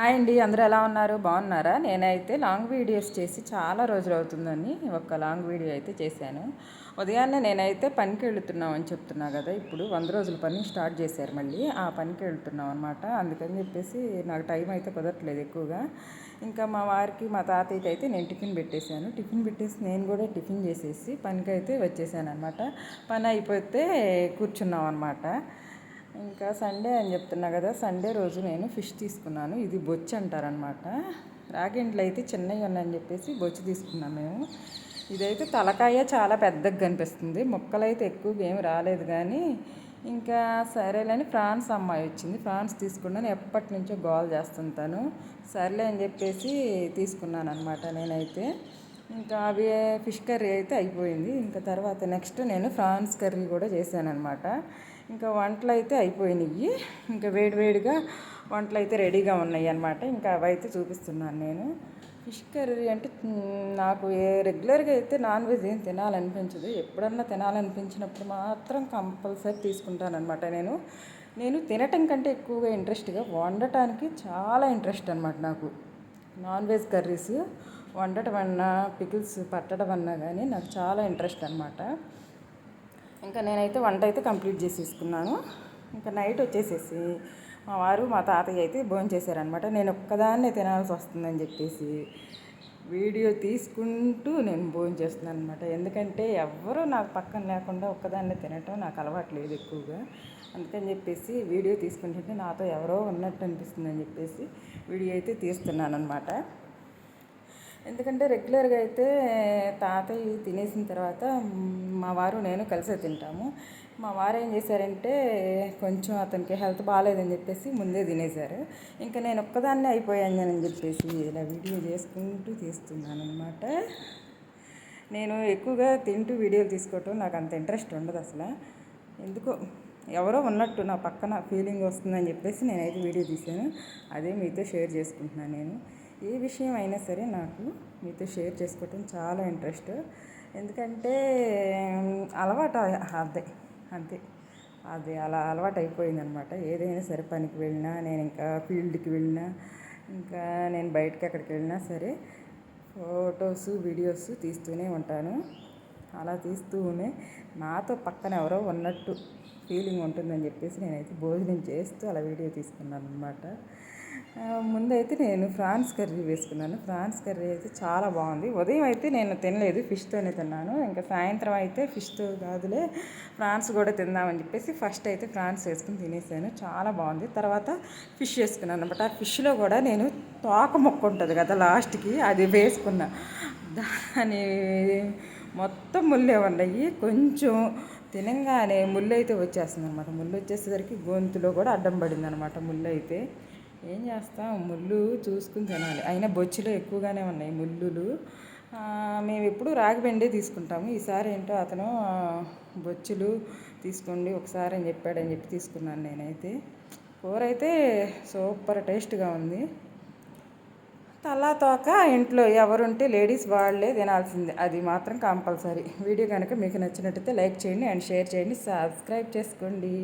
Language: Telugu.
హాయ్ అండి అందరూ ఎలా ఉన్నారు? బాగున్నారా? నేనైతే లాంగ్ వీడియోస్ చేసి చాలా రోజులు అవుతుందని ఒక లాంగ్ వీడియో అయితే చేశాను. ఉదయాన్నే నేనైతే పనికి వెళుతున్నాం అని చెప్తున్నా కదా ఇప్పుడు వంద రోజుల పని స్టార్ట్ చేశారు మళ్ళీ. ఆ పనికి వెళుతున్నాం అనమాట అందుకని చెప్పేసి నాకు టైం అయితే కుదరట్లేదు ఎక్కువగా. ఇంకా మా వారికి మా తాతయ్యకి అయితే నేను టిఫిన్ పెట్టేశాను. టిఫిన్ పెట్టేసి నేను కూడా టిఫిన్ చేసేసి పనికి అయితే వచ్చేసాను అనమాట పని అయిపోతే కూర్చున్నాం అనమాట ఇంకా సండే అని చెప్తున్నా కదా సండే రోజు నేను ఫిష్ తీసుకున్నాను. ఇది బొచ్చు అంటారనమాట రాగిండ్లు అయితే చిన్నవి ఉన్నాయని చెప్పేసి బొచ్చు తీసుకున్నాం మేము. ఇదైతే తలకాయ చాలా పెద్దగా కనిపిస్తుంది. ముక్కలు అయితే ఎక్కువగా ఏమి రాలేదు కానీ ఇంకా సరేలేని ఫ్రాన్స్ అమ్మాయి వచ్చింది. ఫ్రాన్స్ తీసుకున్నాను. ఎప్పటి నుంచో గోల్ చేస్తుంటాను సర్లే అని చెప్పేసి తీసుకున్నాను అనమాట నేనైతే. ఇంకా అవి ఫిష్ కర్రీ అయితే అయిపోయింది. ఇంకా తర్వాత నెక్స్ట్ నేను ఫ్రాన్స్ కర్రీ కూడా చేశాను అనమాట ఇంకా వంటలు అయితే అయిపోయినాయి ఇంకా వేడివేడిగా వంటలు అయితే రెడీగా ఉన్నాయి అనమాట ఇంకా అవైతే చూపిస్తున్నాను నేను. ఫిష్ కర్రీ అంటే నాకు ఏ రెగ్యులర్గా అయితే నాన్ వెజ్ ఏం తినాలనిపించదు. ఎప్పుడన్నా తినాలనిపించినప్పుడు మాత్రం కంపల్సరీ తీసుకుంటానమాట నేను. నేను తినటం కంటే ఎక్కువగా ఇంట్రెస్ట్గా వండటానికి చాలా ఇంట్రెస్ట్ అనమాట నాకు. నాన్ వెజ్ కర్రీస్ వండటం అన్నా పికిల్స్ పట్టడం అన్నా కానీ నాకు చాలా ఇంట్రెస్ట్ అనమాట ఇంకా నేనైతే వంట అయితే కంప్లీట్ చేసేసుకున్నాను. ఇంకా నైట్ వచ్చేసేసి మా వారు మా తాతయ్య అయితే భోజనం చేశారనమాట నేను ఒక్కదాన్నే తినాల్సి వస్తుందని చెప్పేసి వీడియో తీసుకుంటూ నేను భోజనం చేస్తున్నాను అనమాట ఎందుకంటే ఎవ్వరూ నాకు పక్కన లేకుండా ఒక్కదాన్నే తినటం నాకు అలవాటు లేదు ఎక్కువగా. అందుకని చెప్పేసి వీడియో తీసుకుంటుంటే నాతో ఎవరో ఉన్నట్టు అనిపిస్తుంది అని చెప్పేసి వీడియో అయితే తీస్తున్నాను అనమాట ఎందుకంటే రెగ్యులర్గా అయితే తాతయ్య తినేసిన తర్వాత మా వారు నేను కలిసే తింటాము. మా వారు ఏం చేశారంటే కొంచెం అతనికి హెల్త్ బాగాలేదని చెప్పేసి ముందే తినేశారు. ఇంకా నేను ఒక్కదాన్నే అయిపోయాను అని చెప్పేసి ఇలా వీడియో చేసుకుంటూ తీస్తున్నాను అనమాట నేను ఎక్కువగా తింటూ వీడియోలు తీసుకోవటం నాకు అంత ఇంట్రెస్ట్ ఉండదు అసలు. ఎందుకో ఎవరో ఉన్నట్టు నా పక్కన ఫీలింగ్ వస్తుందని చెప్పేసి నేనైతే వీడియో తీశాను. అదే మీతో షేర్ చేసుకుంటున్నాను నేను. ఏ విషయం అయినా సరే నాకు మీతో షేర్ చేసుకోవటం చాలా ఇంట్రెస్ట్. ఎందుకంటే అలవాటు అదే అంతే. అది అలా అలవాటు అయిపోయింది అనమాట ఏదైనా సరే పనికి వెళ్ళినా నేను ఇంకా ఫీల్డ్కి వెళ్ళినా ఇంకా నేను బయటకి ఎక్కడికి వెళ్ళినా సరే ఫొటోస్ వీడియోస్ తీస్తూనే ఉంటాను. అలా తీస్తూనే నాతో పక్కన ఎవరో ఉన్నట్టు ఫీలింగ్ ఉంటుందని చెప్పేసి నేనైతే భోజనం చేస్తూ అలా వీడియో తీసుకున్నాను అనమాట ముందైతే నేను ఫ్రాన్స్ కర్రీ వేసుకున్నాను. ఫ్రాన్స్ కర్రీ అయితే చాలా బాగుంది. ఉదయం అయితే నేను తినలేదు ఫిష్తోనే తిన్నాను. ఇంకా సాయంత్రం అయితే ఫిష్తో కాదులే ఫ్రాన్స్ కూడా తిందామని చెప్పేసి ఫస్ట్ అయితే ఫ్రాన్స్ వేసుకుని తినేసాను. చాలా బాగుంది. తర్వాత ఫిష్ వేసుకున్నాను అనమాట ఆ ఫిష్లో కూడా నేను తోక మొక్క ఉంటుంది కదా లాస్ట్కి అది వేసుకున్నా. దాని మొత్తం ముళ్ళే ఉన్నాయి. కొంచెం తినంగానే ముళ్ళు అయితే వచ్చేస్తుంది అనమాట ముళ్ళు వచ్చేసరికి గొంతులో కూడా అడ్డం పడింది అనమాట ముళ్ళు అయితే ఏం చేస్తాం? ముళ్ళు చూసుకుని తినాలి. అయినా బొచ్చులో ఎక్కువగానే ఉన్నాయి ముళ్ళులు. మేము ఎప్పుడు రాగిబెండే తీసుకుంటాము. ఈసారి ఏంటో అతను బొచ్చులు తీసుకోండి ఒకసారి అని చెప్పాడని చెప్పి తీసుకున్నాను నేనైతే. కూర అయితే సూపర్ టేస్ట్గా ఉంది. తలా తోక ఇంట్లో ఎవరుంటే లేడీస్ వాళ్ళే తినాల్సిందే. అది మాత్రం కంపల్సరీ. వీడియో కనుక మీకు నచ్చినట్టయితే లైక్ చేయండి అండ్ షేర్ చేయండి. సబ్స్క్రైబ్ చేసుకోండి.